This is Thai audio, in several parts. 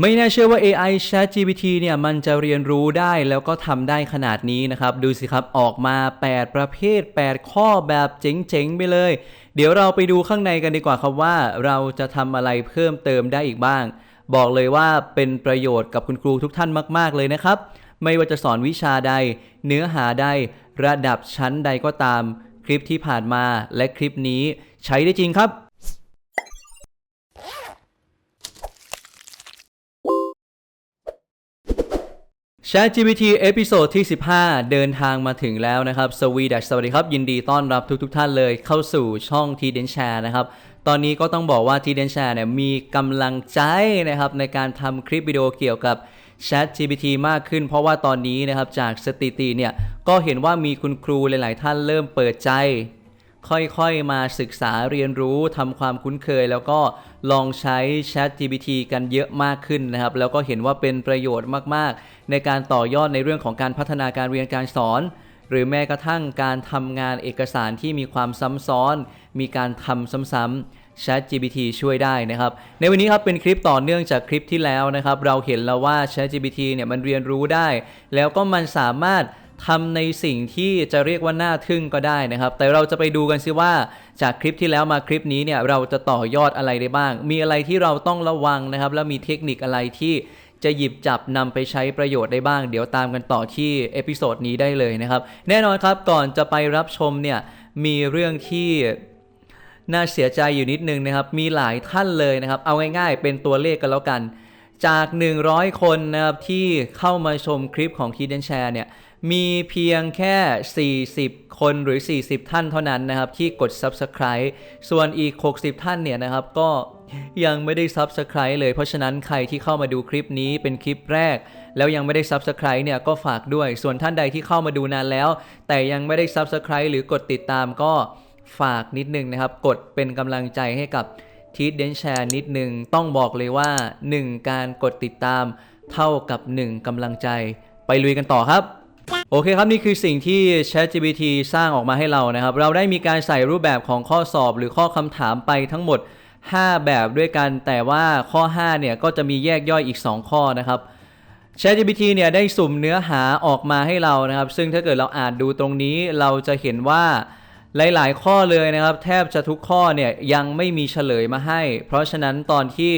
ไม่น่าเชื่อว่า AI ChatGPT เนี่ยมันจะเรียนรู้ได้แล้วก็ทำได้ขนาดนี้นะครับ ดูสิครับออกมา 8 ประเภท 8 ข้อแบบเจ๋งๆ ไปเลย เดี๋ยวเราไปดูข้างในกันดีกว่าครับว่า เราจะทำอะไรเพิ่มเติมได้อีกบ้าง บอกเลยว่าเป็นประโยชน์กับคุณครูทุกท่านมาก ๆ เลยนะครับ ไม่ว่าจะสอนวิชาใด เนื้อหาใด ระดับชั้นใดก็ตาม คลิปที่ผ่านมาและคลิปนี้ใช้ได้จริงครับ ChatGPT เอพิโซดที่ 15 เดินทางมาถึงแล้วนะครับสวีดัสสวัสดีครับ ยินดีต้อนรับทุกๆทท่านเลยเข้าสู่ช่อง t d e n Share นะครับตอนนี้ก็ต้องบอกว่า t d e n Share เนี่ยมีกำลังใจนะครับในการทำคลิปวิดีโอเกี่ยวกับ ChatGPT มากขึ้น เพราะว่าตอนนี้นะครับจากสถิติเนี่ยก็เห็นว่ามีคุณครูหลาย ๆ ท่านเริ่มเปิดใจ ค่อยๆ มาศึกษาเรียนรู้ทำความคุ้นเคย แล้วก็ลองใช้ Chat GPT กันเยอะมากขึ้นนะครับ แล้วก็เห็นว่าเป็นประโยชน์มากๆ ในการต่อยอดในเรื่องของการพัฒนาการเรียนการสอน หรือแม้กระทั่งการทำงานเอกสารที่มีความซ้ำซ้อน มีการทำซ้ำๆ Chat GPT ช่วยได้นะครับ ในวันนี้ครับเป็นคลิปต่อเนื่องจากคลิปที่แล้วนะครับ เราเห็นแล้วว่า Chat GPT เนี่ยมันเรียนรู้ได้ แล้วก็มันสามารถ ทำในสิ่งที่จะเรียกว่าน่าทึ่งก็ได้นะครับ แต่เราจะไปดูกันซิว่าจากคลิปที่แล้วมาคลิปนี้เนี่ยเราจะต่อยอดอะไรได้บ้าง มีอะไรที่เราต้องระวังนะครับ แล้วมีเทคนิคอะไรที่จะหยิบจับนำไปใช้ประโยชน์ได้บ้าง เดี๋ยวตามกันต่อที่เอพิโซดนี้ได้เลยนะครับ แน่นอนครับก่อนจะไปรับชมเนี่ยมีเรื่องที่น่าเสียใจอยู่นิดนึงนะครับ มีหลายท่านเลยนะครับ เอาง่ายๆ เป็นตัวเลขกันแล้วกัน จาก 100 คนนะครับที่เข้ามาชมคลิปของ k i d e n Share เนี่ย มีเพียงแค่ 40 คนหรือ 40 ท่านเท่านั้นนะครับ ที่กด Subscribe ส่วนอีก 60 ท่านเนี่ยนะครับ ก็ยังไม่ได้ Subscribe เลย เพราะฉะนั้นใครที่เข้ามาดูคลิปนี้เป็นคลิปแรก แล้วยังไม่ได้ Subscribe เนี่ยก็ฝากด้วย ส่วนท่านใดที่เข้ามาดูนานแล้ว แต่ยังไม่ได้ Subscribe หรือกดติดตามก็ฝากนิดนึงนะครับ กดเป็นกำลังใจให้กับทีเดนแชร์นิดนึง ต้องบอกเลยว่า 1 การกดติดตามเท่ากับ 1กำลังใจ ไปลุยกันต่อครับ โอเคครับ นี่คือสิ่งที่ ChatGPT สร้างออกมาให้เรานะครับ เราได้มีการใส่รูปแบบของข้อสอบหรือข้อคำถามไปทั้งหมด 5 แบบด้วยกัน แต่ว่าข้อ 5 เนี่ย ก็จะมีแยกย่อยอีก 2 ข้อนะครับ ChatGPT เนี่ย ได้สุ่มเนื้อหาออกมาให้เรานะครับ ซึ่งถ้าเกิดเราอ่านดูตรงนี้เราจะเห็นว่าหลาย ๆ ข้อเลยนะครับ แทบจะทุกข้อเนี่ยยังไม่มีเฉลยมาให้ เพราะฉะนั้นตอนที่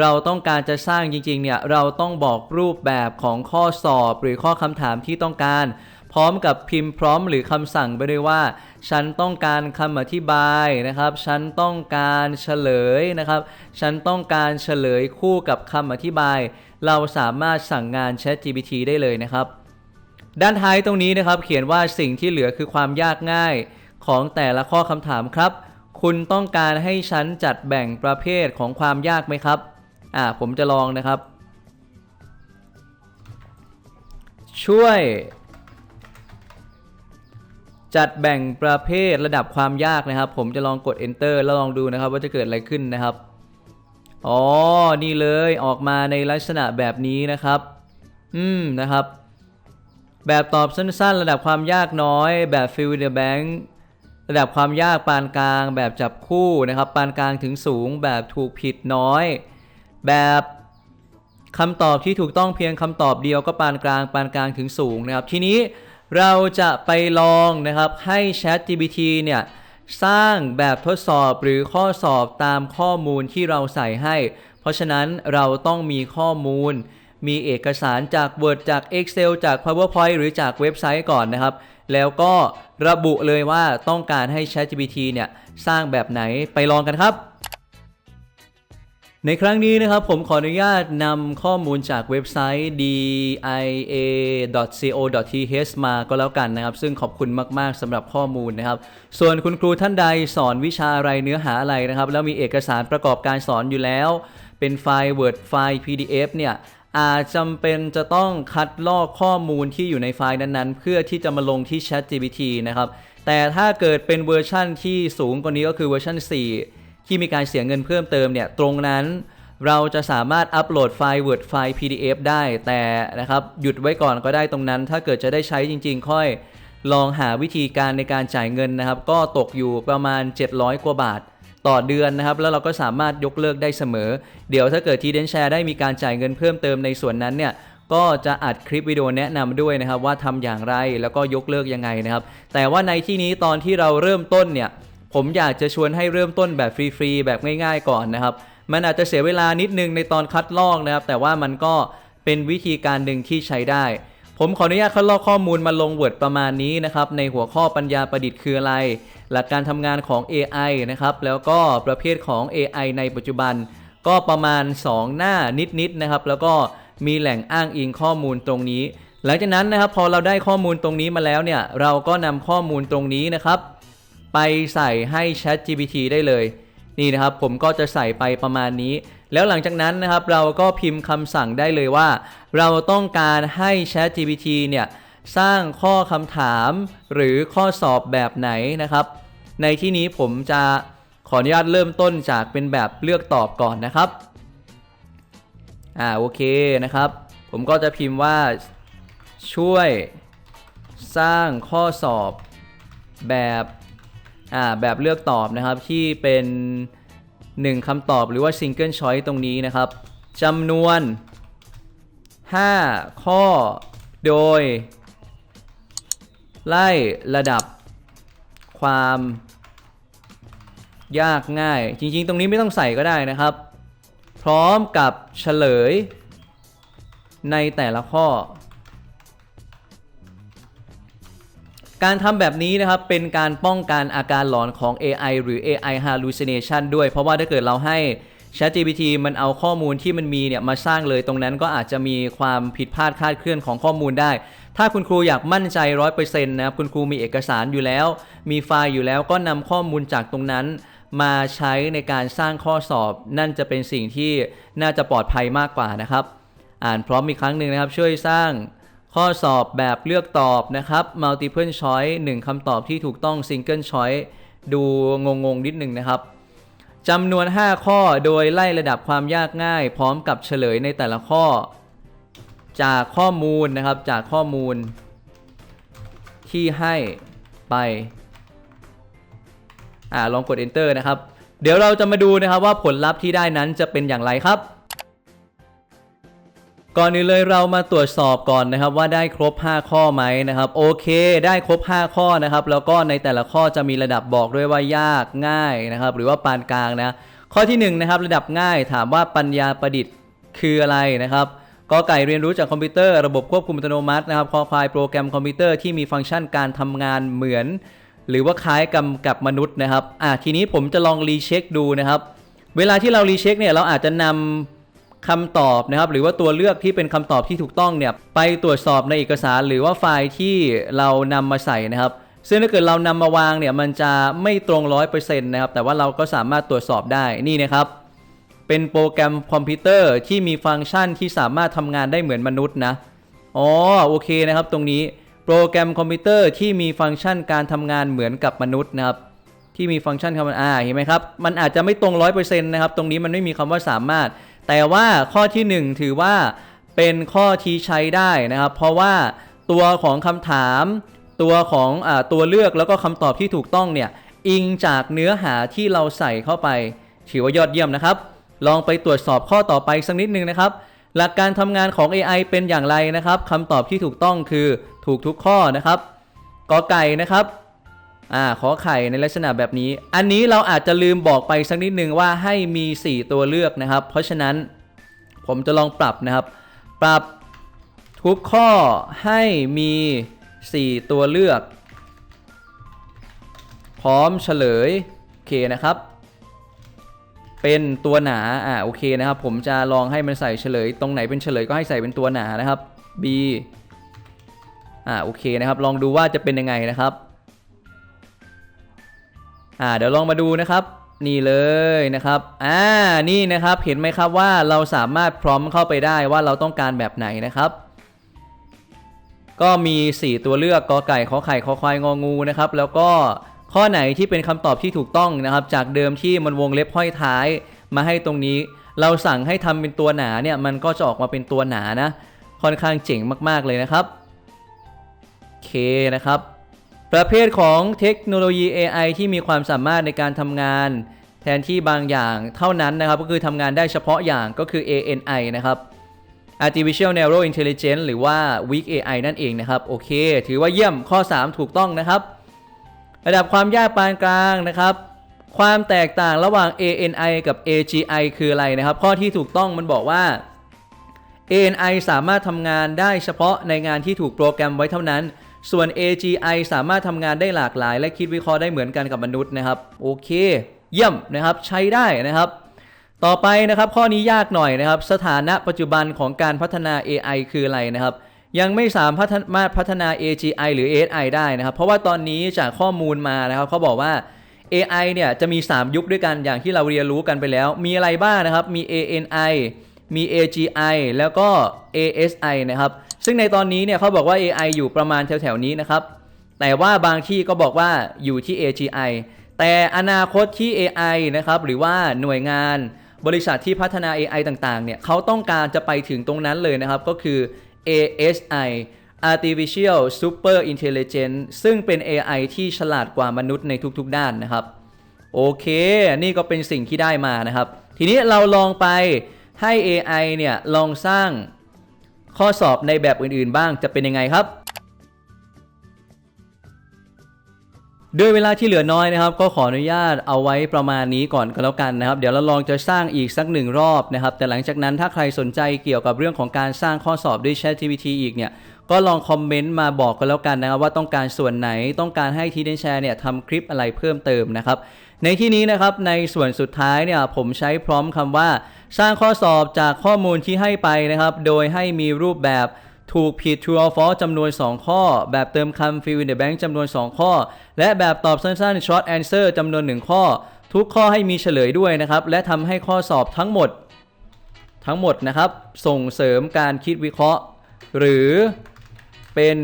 เราต้องการจะสร้างจริงๆเนี่ยเราต้องบอกรูปแบบของข้อสอบหรือข้อคำถามที่ต้องการ พร้อมกับพิมพ์พร้อมหรือคำสั่งไปด้วยว่า ฉันต้องการคำอธิบายนะครับ ฉันต้องการเฉลยนะครับ ฉันต้องการเฉลยคู่กับคำอธิบาย เราสามารถสั่งงาน ChatGPT ได้เลยนะครับ ด้านท้ายตรงนี้นะครับ เขียนว่าสิ่งที่เหลือคือความยากง่ายของแต่ละข้อคำถามครับ คุณต้องการให้ฉันจัดแบ่งประเภทของความยากไหมครับ อ่าผมจะลองนะครับ ช่วย จัดแบ่งประเภทระดับความยากนะครับ ผมจะลองกด enter แล้วลองดูนะครับ ว่าจะเกิดอะไรขึ้นนะครับอ๋อ นี่เลยออกมาในลักษณะแบบนี้นะครับ อืม นะครับ แบบตอบสั้น ๆ ระดับความยากน้อย แบบ fill the blank ระดับความยากปานกลาง แบบจับคู่นะครับ ปานกลางถึงสูง แบบถูกผิดน้อย แบบคำตอบที่ถูกต้องเพียงคำตอบเดียวก็ปานกลางปานกลางถึงสูงนะครับ ทีนี้เราจะไปลองนะครับให้ Chat GPT เนี่ยสร้างแบบทดสอบหรือข้อสอบตามข้อมูลที่เราใส่ให้ เพราะฉะนั้นเราต้องมีข้อมูล มีเอกสารจาก Word จาก Excel จาก PowerPoint หรือจากเว็บไซต์ก่อนนะครับ แล้วก็ระบุเลยว่าต้องการให้ ChatGPT เนี่ยสร้างแบบไหนไปลองกันครับ ในครั้งนี้นะครับผมขออนุญาตนำข้อมูลจากเว็บไซต์ dia.co.th มาก็แล้วกันนะครับ ซึ่งขอบคุณมาก ๆสำหรับข้อมูลนะครับ ส่วนคุณครูท่านใดสอนวิชาอะไรเนื้อหาอะไรนะครับ แล้วมีเอกสารประกอบการสอนอยู่แล้ว เป็นไฟล์ Word ไฟล์ PDF เนี่ยอาจจำเป็นจะต้องคัดลอกข้อมูลที่อยู่ในไฟล์นั้นๆ เพื่อที่จะมาลงที่ ChatGPT นะครับแต่ถ้าเกิดเป็นเวอร์ชั่นที่สูงกว่านี้ก็คือเวอร์ชัน4 ที่มีการเสียเงินเพิ่มเติมเนี่ยตรงนั้นเราจะสามารถอัปโหลดไฟล์ Word ไฟล์ PDF ได้แต่นะครับหยุดไว้ก่อนก็ได้ตรงนั้น ถ้าเกิดจะได้ใช้จริง ๆ ค่อยลองหาวิธีการในการจ่ายเงินนะครับ ก็ตกอยู่ประมาณ 700 กว่าบาทต่อเดือนนะครับ แล้วเราก็สามารถยกเลิกได้เสมอ เดี๋ยวถ้าเกิดทีเดนแชร์ได้มีการจ่ายเงินเพิ่มเติมในส่วนนั้นเนี่ยก็จะอัดคลิปวิดีโอแนะนำด้วยนะครับ ว่าทำอย่างไรแล้วก็ยกเลิกยังไงนะครับ แต่ว่าในที่นี้ตอนที่เราเริ่มต้นเนี่ย ผมอยากจะชวนให้เริ่มต้นแบบฟรีๆแบบง่าย ๆ ก่อนนะครับ มันอาจจะเสียเวลานิดนึงในตอนคัดลอกนะครับ แต่ว่ามันก็เป็นวิธีการหนึ่งที่ใช้ได้ ผมขออนุญาตคัดลอกข้อมูลมาลง Word ประมาณนี้นะครับ ในหัวข้อปัญญาประดิษฐ์คืออะไร หลักการทำงานของ AI นะครับ แล้วก็ประเภทของ AI ในปัจจุบัน ก็ประมาณ 2 หน้านิดๆนะครับ แล้วก็มีแหล่งอ้างอิงข้อมูลตรงนี้ หลังจากนั้นนะครับพอเราได้ข้อมูลตรงนี้มาแล้วเนี่ย เราก็นำข้อมูลตรงนี้นะครับ ไปใส่ให้ Chat GPT ได้เลยนี่นะครับผมก็จะใส่ไปประมาณนี้ แล้วหลังจากนั้นนะครับเราก็พิมพ์คำสั่งได้เลยว่า เราต้องการให้ Chat GPT เนี่ยสร้างข้อคำถามหรือข้อสอบแบบไหนนะครับ ในที่นี้ผมจะขออนุญาตเริ่มต้นจากเป็นแบบเลือกตอบก่อนนะครับอ่าโอเคนะครับ ผมก็จะพิมพ์ว่าช่วยสร้างข้อสอบแบบ อ่าแบบเลือกตอบนะครับที่เป็น 1คำตอบหรือว่า Single Choice ตรงนี้นะครับจำนวน 5 ข้อโดย ไล่ระดับความยากง่าย จริงๆ ตรงนี้ไม่ต้องใส่ก็ได้นะครับ พร้อมกับเฉลยในแต่ละข้อ การทำแบบนี้นะครับเป็นการป้องกันอาการหลอนของ AI หรือ AI hallucination ด้วย เพราะว่าถ้าเกิดเราให้ ChatGPT มันเอาข้อมูลที่มันมีเนี่ยมาสร้างเลยตรงนั้นก็อาจจะมีความผิดพลาดคลาดเคลื่อนของข้อมูลได้ ถ้าคุณครูอยากมั่นใจ 100%นะครับคุณครูมีเอกสารอยู่แล้ว มีไฟล์อยู่แล้วก็นำข้อมูลจากตรงนั้น มาใช้ในการสร้างข้อสอบ นั่นจะเป็นสิ่งที่น่าจะปลอดภัยมากกว่านะครับ อ่านพร้อมอีกครั้งหนึ่งนะครับช่วยสร้าง ข้อสอบแบบเลือกตอบนะครับ multiple choice 1คำตอบที่ถูกต้อง single choice ดูงงๆนิดหนึ่งนะครับจำนวน 5 ข้อโดยไล่ระดับความยากง่าย พร้อมกับเฉลยในแต่ละข้อ จากข้อมูลนะครับจากข้อมูล ที่ให้ไปอ่าลองกด enter นะครับ เดี๋ยวเราจะมาดูนะครับว่าผลลัพธ์ที่ได้นั้นจะเป็นอย่างไรครับ ก่อนอื่นเลยเรามาตรวจสอบก่อนนะครับว่าได้ครบ 5 ข้อไหมนะครับโอเค ได้ครบ 5 ข้อนะครับแล้วก็ในแต่ละข้อจะมีระดับบอกด้วยว่ายากง่ายนะครับหรือว่าปานกลางนะข้อที่1นะครับระดับง่ายถามว่าปัญญาประดิษฐ์คืออะไรนะครับกอไก่เรียนรู้จากคอมพิวเตอร์ระบบควบคุมอัตโนมัตินะครับคอควายโปรแกรมคอมพิวเตอร์ที่มีฟังก์ชันการทำงานเหมือน หรือว่าคล้ายกับกับมนุษย์นะครับอะทีนี้ผมจะลองรีเช็คดูนะครับเวลาที่เรารีเช็คเนี่ยเราอาจจะนำ คำตอบนะครับ หรือว่าตัวเลือกที่เป็นคำตอบที่ถูกต้องเนี่ยไปตรวจสอบในเอกสารหรือว่าไฟล์ที่เรานำมาใส่นะครับซึ่งถ้าเกิดเรานำมาวางเนี่ยมันจะไม่ตรงร้อยเปอร์เซ็นต์นะครับ แต่ว่าเราก็สามารถตรวจสอบได้นี่นะครับ เป็นโปรแกรมคอมพิวเตอร์ที่มีฟังก์ชันที่สามารถทำงานได้เหมือนมนุษย์นะอ๋อโอเคนะครับ ตรงนี้โปรแกรมคอมพิวเตอร์ที่มีฟังก์ชันการทำงานเหมือนกับมนุษย์นะครับ ที่มีฟังก์ชันคำว่าอ่าเห็นไหมครับ มันอาจจะไม่ตรง100%นะครับ ตรงนี้มันไม่มีคำว่าสามารถ แต่ว่าข้อทีหนึ่1 ถือว่าเป็นข้อที่ใช้ได้นะครับ เพราะว่าตัวของคำถาม ตัวของอตัวเลือกแล้วก็คำตอบที่ถูกต้องเนี่ยอิงจากเนื้อหาที่เราใส่เข้าไป ถือว่ายอดเยี่ยมนะครับ ลองไปตรวจสอบข้อต่อไปสักนิดนึงนะครับ หลักการทำงานของ AI เป็นอย่างไรนะครับคำตอบที่ถูกต้องคือถูกทุกข้อนะครับกอไก่นะครับ อ่าขอไข่ในลักษณะแบบนี้ อันนี้เราอาจจะลืมบอกไปสักนิดนึงว่าให้มี 4 ตัวเลือกนะครับ เพราะฉะนั้นผมจะลองปรับนะครับ ปรับทุกข้อให้มี 4 ตัวเลือก พร้อมเฉลยโอเคนะครับ เป็นตัวหนาอ่าโอเคนะครับ ผมจะลองให้มันใส่เฉลย ตรงไหนเป็นเฉลยก็ให้ใส่เป็นตัวหนานะครับ B อ่าโอเคนะครับ ลองดูว่าจะเป็นยังไงนะครับ อ่าเดี๋ยวลองมาดูนะครับนี่เลยนะครับ อ่า นี่นะครับ เห็นไหมครับว่าเราสามารถพร้อมเข้าไปได้ว่าเราต้องการแบบไหนนะครับ ก็มี 4 ตัวเลือก กอไก่ ขอไข่ ขอควาย งองูนะครับ แล้วก็ข้อไหนที่เป็นคำตอบที่ถูกต้องนะครับ จากเดิมที่มันวงเล็บห้อยท้ายมาให้ตรงนี้ เราสั่งให้ทำเป็นตัวหนาเนี่ย มันก็จะออกมาเป็นตัวหนานะ ค่อนข้างเจ๋งมากๆเลยนะครับ โอเคนะครับ ประเภทของเทคโนโลยี AI ที่มีความสามารถในการทำงาน แทนที่บางอย่างเท่านั้นนะครับ ก็คือทำงานได้เฉพาะอย่างก็คือ ANI นะครับ Artificial Narrow Intelligence หรือว่า Weak AI นั่นเองนะครับ โอเค ถือว่าเยี่ยมข้อ 3 ถูกต้องนะครับ ระดับความยากปานกลางนะครับ ความแตกต่างระหว่าง ANI กับ AGI คืออะไรนะครับ ข้อที่ถูกต้องมันบอกว่า ANI สามารถทำงานได้เฉพาะในงานที่ถูกโปรแกรมไว้เท่านั้น ส่วน AGI สามารถทำงานได้หลากหลาย และคิดวิเคราะห์ได้เหมือนกันกับมนุษย์นะครับ โอเค เยี่ยมนะครับ ใช้ได้นะครับ ต่อไปนะครับ ข้อนี้ยากหน่อยนะครับ สถานะปัจจุบันของการพัฒนา AI คืออะไรนะครับ ยังไม่สามารถพัฒนา AGI หรือ AI ได้นะครับ เพราะว่าตอนนี้จากข้อมูลมานะครับเขาบอกว่า AI เนี่ยจะมี 3 ยุคด้วยกันอย่างที่เราเรียนรู้กันไปแล้ว มีอะไรบ้างนะครับ มี ANI มี AGI แล้วก็ ASI นะครับ ซึ่งในตอนนี้เนี่ยเขาบอกว่า AI อยู่ประมาณแถวๆนี้นะครับ แต่ว่าบางที่ก็บอกว่าอยู่ที่ AGI แต่อนาคตที่ AI นะครับหรือว่าหน่วยงานบริษัทที่พัฒนา AI ต่างๆ เนี่ยเขาต้องการจะไปถึงตรงนั้นเลยนะครับ ก็คือ ASI Artificial Super Intelligence ซึ่งเป็น AI ที่ฉลาดกว่ามนุษย์ในทุกๆด้านนะครับ โอเค นี่ก็เป็นสิ่งที่ได้มานะครับ ทีนี้เราลองไป ให้ AI เนี่ยลองสร้างข้อสอบในแบบอื่นๆบ้างจะเป็นยังไงครับด้วยเวลาที่เหลือน้อยนะครับ ก็ขออนุญาตเอาไว้ประมาณนี้ก่อนก็แล้วกันนะครับ เดี๋ยวเราลองจะสร้างอีกสักหนึ่งรอบนะครับ แต่หลังจากนั้นถ้าใครสนใจเกี่ยวกับเรื่องของการสร้างข้อสอบด้วย ChatGPT อีกเนี่ยก็ลองคอมเมนต์มาบอกกันแล้วกันนะครับว่าต้องการส่วนไหนต้องการให้ทีเดนแชร์เนี่ยทำคลิปอะไรเพิ่มเติมนะครับ ในที่นี้นะครับในส่วนสุดท้ายเนี่ยผมใช้พร้อมคำว่า สร้างข้อสอบจากข้อมูลที่ให้ไปนะครับ โดยให้มีรูปแบบถูกผิด true or false จำนวน 2 ข้อ แบบเติมคำ fill in the blank จำนวน 2 ข้อ และแบบตอบสั้นๆ short answer จำนวน 1 ข้อ ทุกข้อให้มีเฉลยด้วยนะครับ และทำให้ข้อสอบทั้งหมด ทั้งหมดนะครับ ส่งเสริมการคิดวิเคราะห์ หรือเป็น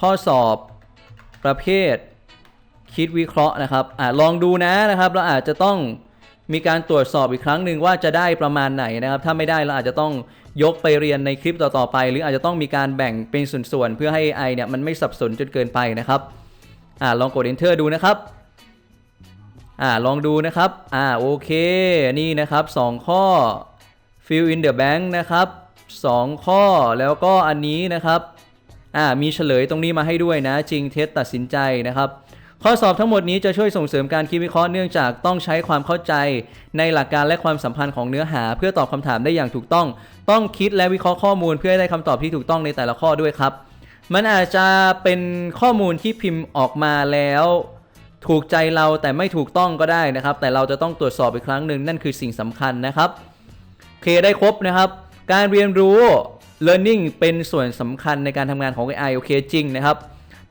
ข้อสอบประเภท คิดวิเคราะห์นะครับอลองดูนะนะครับ เราอาจจะต้องมีการตรวจสอบอีกครั้งหนึ่งว่าจะได้ประมาณไหนนะครับ ถ้าไม่ได้เราอาจจะต้องยกไปเรียนในคลิปต่อๆไป หรืออาจจะต้องมีการแบ่งเป็นส่วนๆเพื่อให้ AI เนี่ยมันไม่สับสนจนเกินไปนะครับอ่าลองกด enter ดูนะครับอ่าลองดูนะครับอ่าโอเคนี่นะครับ 2 ข้อ fill in the blank นะครับ 2 ข้อแล้วก็อันนี้นะครับอ่ามีเฉลยตรงนี้มาให้ด้วยนะ จริงเท็จตัดสินใจนะครับ ข้อสอบทั้งหมดนี้จะช่วยส่งเสริมการคิดวิเคราะห์เนื่องจากต้องใช้ความเข้าใจ ในหลักการและความสัมพันธ์ของเนื้อหา เพื่อตอบคำถามได้อย่างถูกต้อง ต้องคิดและวิเคราะห์ข้อมูลเพื่อให้ได้คำตอบที่ถูกต้องในแต่ละข้อด้วยครับ มันอาจจะเป็นข้อมูลที่พิมพ์ออกมาแล้ว ถูกใจเราแต่ไม่ถูกต้องก็ได้นะครับ แต่เราจะต้องตรวจสอบอีกครั้งหนึ่งนั่นคือสิ่งสำคัญนะครับโอเคได้ครบนะครับ การเรียนรู้ learning เป็นส่วนสำคัญในการทำงานของ AI โอเคจริงนะครับ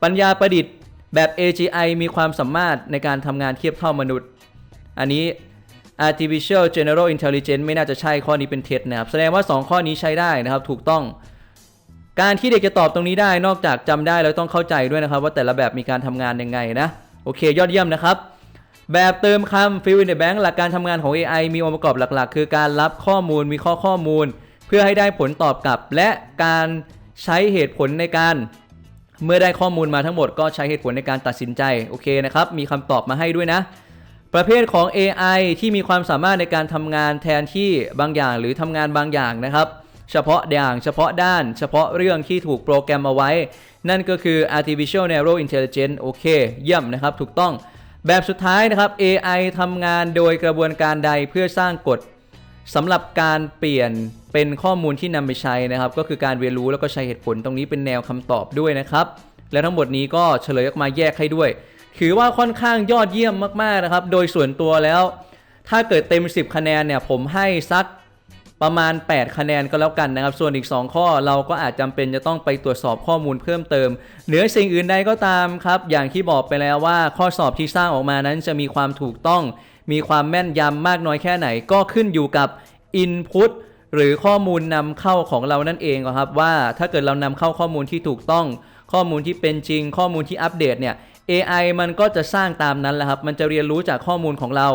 ปัญญาประดิษฐ์ แบบ AGI มีความสามารถในการทำงานเทียบเท่ามนุษย์ อันนี้ artificial general intelligence ไม่น่าจะใช่ข้อนี้เป็นเท็จนะครับ แสดงว่า 2 ข้อนี้ใช้ได้นะครับ ถูกต้อง การที่เด็กจะตอบตรงนี้ได้ นอกจากจำได้แล้วต้องเข้าใจด้วยนะครับ ว่าแต่ละแบบมีการทำงานยังไงนะ โอเค ยอดเยี่ยมนะครับ แบบเติมคำ fill in the blank หลักการทำงานของ AI มีองค์ประกอบหลักๆ คือการรับข้อมูลมีข้อข้อมูล เพื่อให้ได้ผลตอบกลับ และการใช้เหตุผลในการ เมื่อได้ข้อมูลมาทั้งหมดก็ใช้เหตุผลในการตัดสินใจโอเคนะครับมีคำตอบมาให้ด้วยนะ ประเภทของ AI ที่มีความสามารถในการทำงานแทนที่บางอย่างหรือทำงานบางอย่างนะครับ เฉพาะอย่างเฉพาะด้าน เฉพาะเรื่องที่ถูกโปรแกรมเอาไว้ นั่นก็คือ artificial narrow intelligence โอเค เยี่ยมนะครับ ถูกต้อง แบบสุดท้ายนะครับ AI ทำงานโดยกระบวนการใดเพื่อสร้างกฎ สำหรับการเปลี่ยนเป็นข้อมูลที่นำไปใช้นะครับ ก็คือการเรียนรู้แล้วก็ใช้เหตุผลตรงนี้เป็นแนวคำตอบด้วยนะครับ และทั้งหมดนี้ก็เฉลยออกมาแยกให้ด้วย ถือว่าค่อนข้างยอดเยี่ยมมากๆนะครับ โดยส่วนตัวแล้ว ถ้าเกิดเต็ม 10 คะแนนเนี่ยผมให้สักประมาณ 8 คะแนนก็แล้วกันนะครับ ส่วนอีก 2 ข้อเราก็อาจจำเป็นจะต้องไปตรวจสอบข้อมูลเพิ่มเติม เหนือสิ่งอื่นใดก็ตามครับ อย่างที่บอกไปแล้วว่าข้อสอบที่สร้างออกมานั้นจะมีความถูกต้อง มีความแม่นยำมากน้อยแค่ไหน ก็ขึ้นอยู่กับ Input หรือข้อมูลนำเข้าของเรานั่นเองครับว่าถ้าเกิดเรานำเข้าข้อมูลที่ถูกต้อง ข้อมูลที่เป็นจริง ข้อมูลที่อัปเดตเนี่ย AI มันก็จะสร้างตามนั้นแหละครับ มันจะเรียนรู้จากข้อมูลของเรา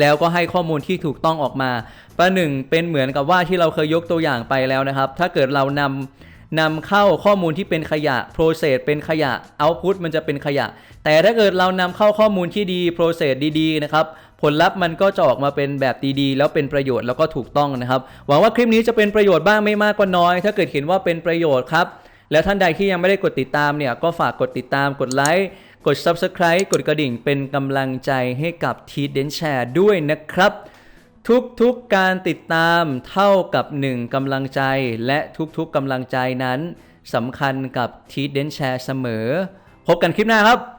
แล้วก็ให้ข้อมูลที่ถูกต้องออกมา ประหนึ่งเป็นเหมือนกับว่าที่เราเคยยกตัวอย่างไปแล้วนะครับ ถ้าเกิดเรานำ นำเข้าข้อมูลที่เป็นขยะ process เป็นขยะ output มันจะเป็นขยะ แต่ถ้าเกิดเรานำเข้าข้อมูลที่ดี process ดีๆนะครับผลลัพธ์มันก็จะออกมาเป็นแบบดีๆ แล้วเป็นประโยชน์แล้วก็ถูกต้องนะครับ หวังว่าคลิปนี้จะเป็นประโยชน์บ้างไม่มากก็น้อย ถ้าเกิดเห็นว่าเป็นประโยชน์ครับ แล้วท่านใดที่ยังไม่ได้กดติดตามเนี่ยก็ฝากกดติดตามกดไลค์กด Subscribe กดกระดิ่งเป็นกำลังใจให้กับทีเดนแชร์ด้วยนะครับ ทุกๆการติดตามเท่ากับ 1กำลังใจ และทุกๆกำลังใจนั้นสำคัญกับทีเดนแชร์เสมอ พบกันคลิปหน้าครับ